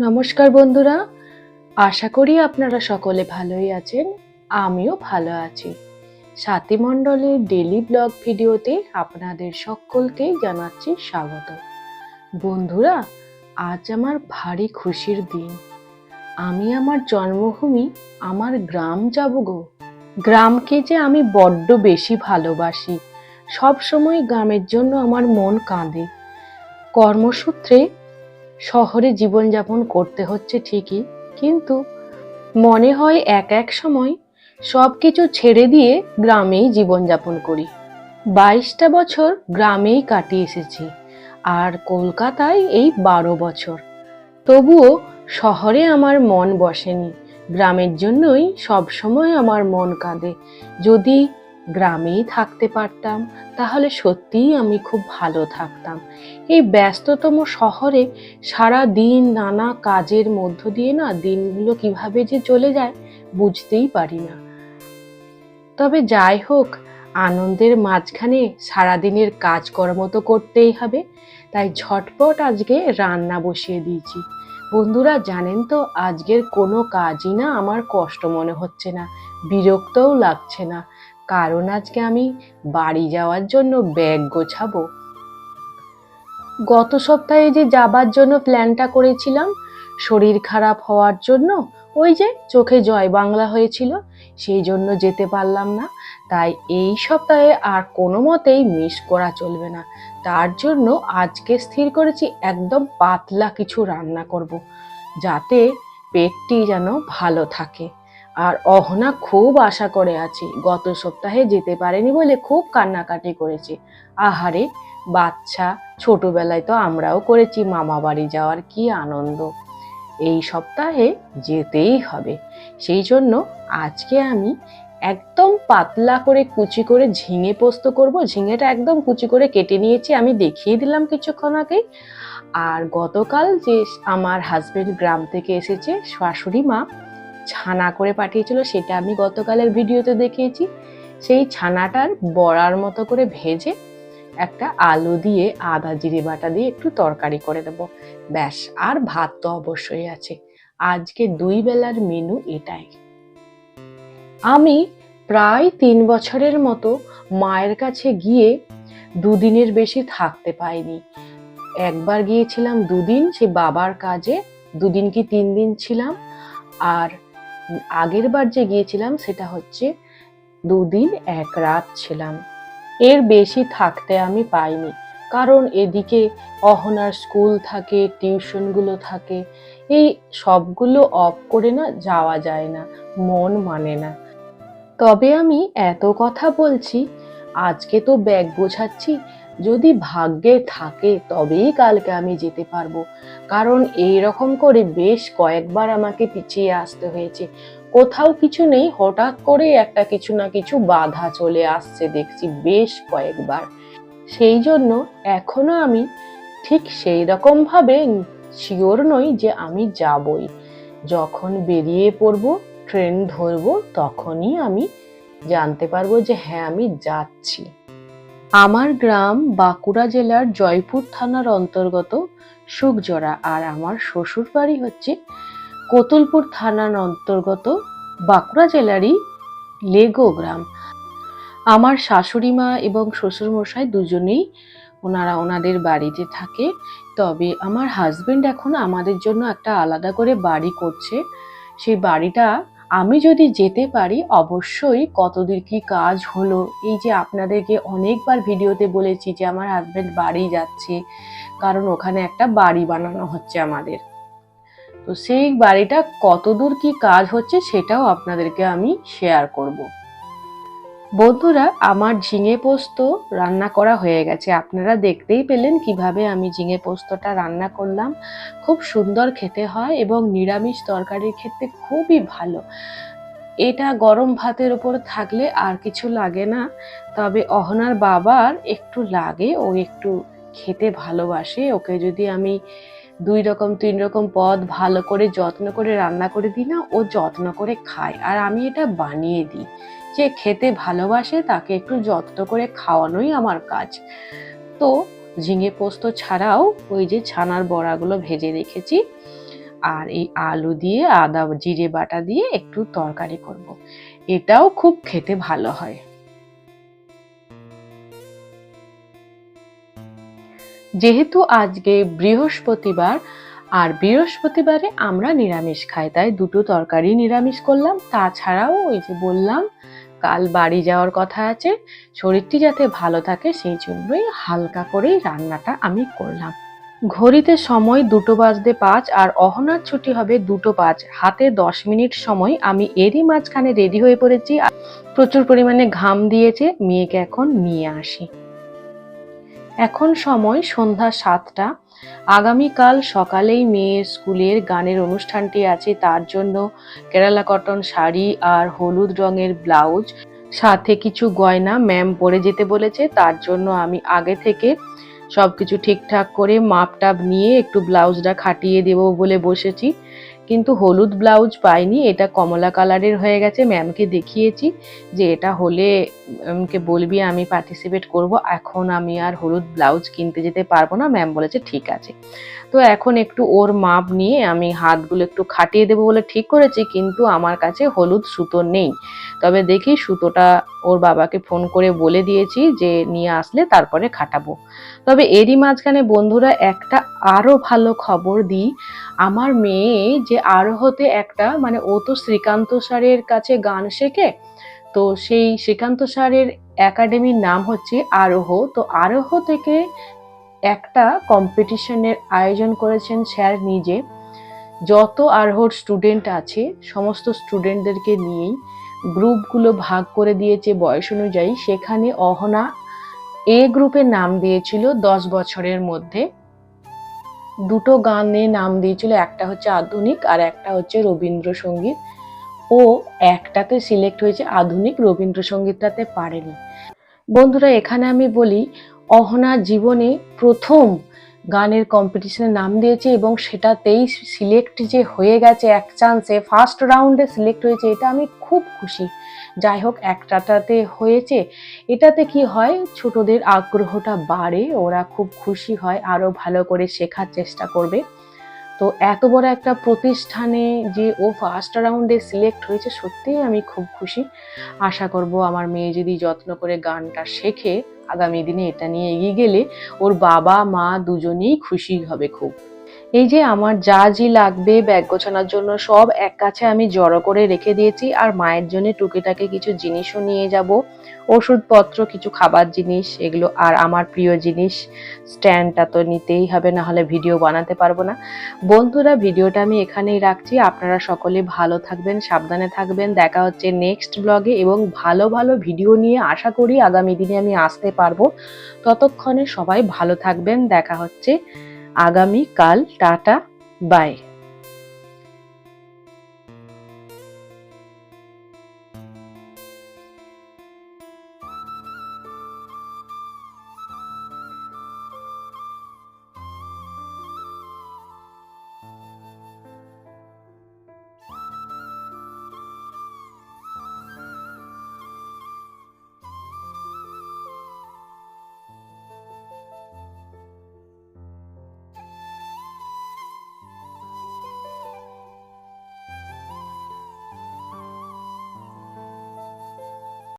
নমস্কার বন্ধুরা। আশা করি আপনারা সকলে ভালোই আছেন, আমিও ভালো আছি। সাথী মণ্ডলের ডেলি ব্লগ ভিডিওতে আপনাদের সকলকে জানাচ্ছি স্বাগত। বন্ধুরা, আজ আমার ভারী খুশির দিন। আমি আমার জন্মভূমি, আমার গ্রাম যাব গো। গ্রামকে যে আমি বড্ড বেশি ভালোবাসি সব সময় গ্রামের জন্য আমার মন কাঁদে। কর্মসূত্রে শহরে জীবনযাপন করতে হচ্ছে ঠিকই, কিন্তু মনে হয় এক এক সময় সব কিছু ছেড়ে দিয়ে গ্রামেই জীবনযাপন করি। বাইশটা বছর গ্রামেই কাটিয়ে এসেছি, আর কলকাতায় এই বারো বছর। তবুও শহরে আমার মন বসেনি, গ্রামের জন্যই সব সময় আমার মন কাঁদে। যদি গ্রামেই থাকতে পারতাম, তাহলে সত্যিই আমি খুব ভালো থাকতাম। এই ব্যস্ততম শহরে সারা দিন নানা কাজের মধ্য দিয়ে না দিনগুলো কীভাবে যে চলে যায় বুঝতেই পারি না। তবে যাই হোক, আনন্দের মাঝখানে সারাদিনের কাজকর্ম তো করতেই হবে, তাই ঝটপট আজকে রান্না বসিয়ে দিয়েছি। বন্ধুরা, জানেন তো, আজকের কোনো কাজই না আমার কষ্ট মনে হচ্ছে না, বিরক্তও লাগছে না। কারণ আজকে আমি বাড়ি যাওয়ার জন্য ব্যাগ গোছাবো। গত সপ্তাহে যে যাবার জন্য প্ল্যানটা করেছিলাম, শরীর খারাপ হওয়ার জন্য ওই যে চোখে জয় বাংলা হয়েছিল, সেই জন্য যেতে পারলাম না। তাই এই সপ্তাহে আর কোনো মতেই মিস করা চলবে না। তার জন্য আজকে স্থির করেছি একদম পাতলা কিছু রান্না করব, যাতে পেটটি যেন ভালো থাকে। আর অহনা খুব আশা করে আছি, গত সপ্তাহে যেতে পারেনি বলে খুব কান্নাকাটি করেছে। আহারে, বাচ্চা, ছোটবেলায় তো আমরাও করেছি মামা বাড়ি যাওয়ার কি আনন্দ। এই সপ্তাহে যেতেই হবে। সেই জন্য আজকে আমি একদম পাতলা করে কুচি করে ঝিঙে পোস্ত করব। ঝিঙেটা একদম কুচি করে কেটে নিয়েছি, আমি দেখিয়ে দিলাম কিছুক্ষণ আগেই আর গতকাল যে আমার হাজবেন্ড গ্রাম থেকে এসেছে, শাশুড়ি মা ছানা করে পাঠিয়েছিল, সেটা আমি গতকালের ভিডিওতে দেখিয়েছি। সেই ছানাটার বড়ার মতো করে ভেজে একটা আলু দিয়ে আদা জিরে বাটা দিয়ে একটু তরকারি করে দেবো। ব্যাস, আর ভাত তো অবশ্যই আছে। আজকে দুই বেলার মেনু এটাই। আমি প্রায় তিন বছরের মতো মায়ের কাছে গিয়ে দুদিনের বেশি থাকতে পাইনি। একবার গিয়েছিলাম দুদিন, সে বাবার কাজে দুদিন কি তিন দিন ছিলাম। আর আগের বার যে গিয়েছিলাম, সেটা হচ্ছে দুদিন এক রাত ছিলাম। এর বেশি থাকতে আমি পাইনি। কারণ এদিকে অহনার স্কুল থাকে, টিউশনগুলো থাকে, এই সবগুলো অফ করে না যাওয়া যায় না, মন মানে না। তবে আমি এত কথা বলছি, আজকে তো ব্যাগ গোছাচ্ছি যদি ভাগ্যে থাকে, তবেই কালকে আমি যেতে পারব। কারণ এই রকম করে বেশ কয়েকবার আমাকে পিছিয়ে আসতে হয়েছে। কোথাও কিছু নেই, হঠাৎ করে একটা কিছু না কিছু বাধা চলে আসছে দেখছি বেশ কয়েকবার। সেই জন্য এখনও আমি ঠিক সেই রকম ভাবে শিওর নই যে আমি যাবই। যখন বেরিয়ে পড়ব, ট্রেন ধরবো, তখনই আমি জানতে পারব যে হ্যাঁ আমি যাচ্ছি। আমার গ্রাম বাঁকুড়া জেলার জয়পুর থানার অন্তর্গত সুকজরা আর আমার শ্বশুর বাড়ি হচ্ছে কতুলপুর থানার অন্তর্গত বাঁকুড়া জেলারই লেগো গ্রাম। আমার শাশুড়ি মা এবং শ্বশুরমশাই দুজনেই ওনারা ওনাদের বাড়িতে থাকে। তবে আমার হাজবেন্ড এখন আমাদের জন্য একটা আলাদা করে বাড়ি করছে। সেই বাড়িটা আমি যদি যেতে পারি, অবশ্যই কতদূর কি কাজ হলো, এই যে আপনাদেরকে অনেকবার ভিডিওতে বলেছি যে আমার হাজব্যান্ড বাড়ি যাচ্ছে, কারণ ওখানে একটা বাড়ি বানানো হচ্ছে আমাদের। তো সেই বাড়িটা কতদূর কি কাজ হচ্ছে সেটাও আপনাদেরকে আমি শেয়ার করব। বন্ধুরা, আমার ঝিঙে পোস্ত রান্না করা হয়ে গেছে। আপনারা দেখতেই পেলেন কীভাবে আমি ঝিঙে পোস্তটা রান্না করলাম। খুব সুন্দর খেতে হয় এবং নিরামিষ তরকারির ক্ষেত্রে খুবই ভালো। এটা গরম ভাতের উপর থাকলে আর কিছু লাগে না। তবে অহনার বাবার একটু লাগে, ও একটু খেতে ভালোবাসে। ওকে যদি আমি দুই রকম, তিন রকম পদ ভালো করে, যত্ন করে রান্না করে দিই না, ও যত্ন করে খায়। আর আমি এটা বানিয়ে দিই। যে খেতে ভালোবাসে তাকে একটু যত্ন করে খাওয়ানোই আমার কাজ। তো ঝিঙে পোস্ত ছাড়াও ওই যে ছানার বড়াগুলো ভেজে রেখেছি আর এই আলু দিয়ে আদা, জিরে বাটা দিয়ে একটু তরকারি করব। এটাও খুব খেতে ভালো হয়। যেহেতু আজকে বৃহস্পতিবার আর বৃহস্পতিবারে আমরা নিরামিষ খাই, তাই দুটো তরকারি নিরামিষ করলাম। তাছাড়াও ওই যে বললাম কাল বাড়ি যাওয়ার কথা আছে, শরীরটি যাতে ভালো থাকে সেই জন্যই হালকা করেই রান্নাটা আমি করলাম। ঘড়িতে সময় দুটো বাজতে পাঁচ আর অহনার ছুটি হবে দুটো পাঁচ। হাতে দশ মিনিট সময়। আমি এরই মাঝখানে রেডি হয়ে পড়েছি আর প্রচুর পরিমাণে ঘাম দিয়েছে। মেয়েকে এখন নিয়ে আসি। এখন সময় সন্ধ্যা সাতটা। আগামীকাল সকালেই মেয়ের স্কুলের গানের অনুষ্ঠানটি আছে, তার জন্য কেরালা কটন শাড়ি আর হলুদ রঙের ব্লাউজ, সাথে কিছু গয়না ম্যাম পরে যেতে বলেছে, তার জন্য আমি আগে থেকে সবকিছু ঠিকঠাক করে মাপ টাপ নিয়ে একটু ব্লাউজটা খাটিয়ে দেবো বলে বসেছি। কিন্তু হলুদ ব্লাউজ পাইনি, এটা কমলা কালারের হয়ে গেছে। ম্যামকে দেখিয়েছি যে এটা হলে ম্যামকে বলবি আমি পার্টিসিপেট করব, এখন আমি আর হলুদ ব্লাউজ কিনতে যেতে পারব না। ম্যাম বলেছে, ঠিক আছে। তো এখন একটু ওর মাপ নিয়ে আমি হাতগুলো একটু খাটিয়ে দেবো বলে ঠিক করেছি, কিন্তু আমার কাছে হলুদ সুতো নেই। তবে দেখি সুতোটা ওর বাবাকে ফোন করে বলে দিয়েছি যে নিয়ে আসলে তারপরে খাটাবো। তবে এরই মাঝখানে বন্ধুরা, একটা আরও ভালো খবর দিই। আমার মেয়ে যে আরোহতে একটা মানে ও তো শ্রীকান্ত স্যারের কাছে গান শেখে, তো সেই শ্রীকান্ত স্যারের একাডেমির নাম হচ্ছে আরোহ। তো আরোহ থেকে একটা কম্পিটিশনের আয়োজন করেছেন স্যার নিজে। যত আরোহর স্টুডেন্ট আছে, সমস্ত স্টুডেন্টদেরকে নিয়েই গ্রুপগুলো ভাগ করে দিয়েছে বয়স অনুযায়ী। সেখানে অহনা এ গ্রুপে নাম দিয়েছিল দশ বছরের মধ্যে। দুটো গানে নাম দিয়েছিল, একটা হচ্ছে আধুনিক আর একটা হচ্ছে রবীন্দ্রসঙ্গীত। ও একটাতে সিলেক্ট হয়েছে আধুনিক, রবীন্দ্রসঙ্গীতটাতে পারেনি। বন্ধুরা, এখানে আমি বলি, অহনা জীবনে প্রথম গানের কম্পিটিশনে নাম দিয়েছে এবং সেটাতেই সিলেক্ট যে হয়ে গেছে এক চান্সে ফার্স্ট রাউন্ডে সিলেক্ট হয়েছে, এটা আমি খুব খুশি। যাই হোক একটাটাতে হয়েছে। এটাতে কি হয়, ছোটদের আগ্রহটা বাড়ে, ওরা খুব খুশি হয় আরও ভালো করে শেখার চেষ্টা করবে। তো এত বড় একটা প্রতিষ্ঠানে যে ও ফার্স্ট রাউন্ডে সিলেক্ট হয়েছে, সত্যিই আমি খুব খুশি। আশা করব আমার মেয়ে যদি যত্ন করে গানটা শেখে আগামী দিনে এটা নিয়ে এগিয়ে গেলে ওর বাবা, মা দুজনেই খুশি হবে খুব। এই যে আমার যা যে লাগবে ব্যাগ গোছানোর জন্য সব এক কাছে আমি জড়ো করে রেখে দিয়েছি, আর মায়ের জন্য টুকিটাকে কিছু জিনিসও নিয়ে যাব। ওষুধপত্র, কিছু খাবার জিনিস, এগুলো আর আমার প্রিয় জিনিস, স্ট্যান্ডটা তো নিতেই হবে না হলে ভিডিও বানাতে পারব না। বন্ধুরা, ভিডিওটা আমি এখানেই রাখছি। আপনারা সকলে ভালো থাকবেন, সাবধানে থাকবেন। দেখা হচ্ছে নেক্সট ব্লগে এবং ভালো ভালো ভিডিও নিয়ে আশা করি আগামী দিনে আমি আসতে পারব। ততক্ষণে সবাই ভালো থাকবেন। দেখা হচ্ছে আগামীকাল। Tata bye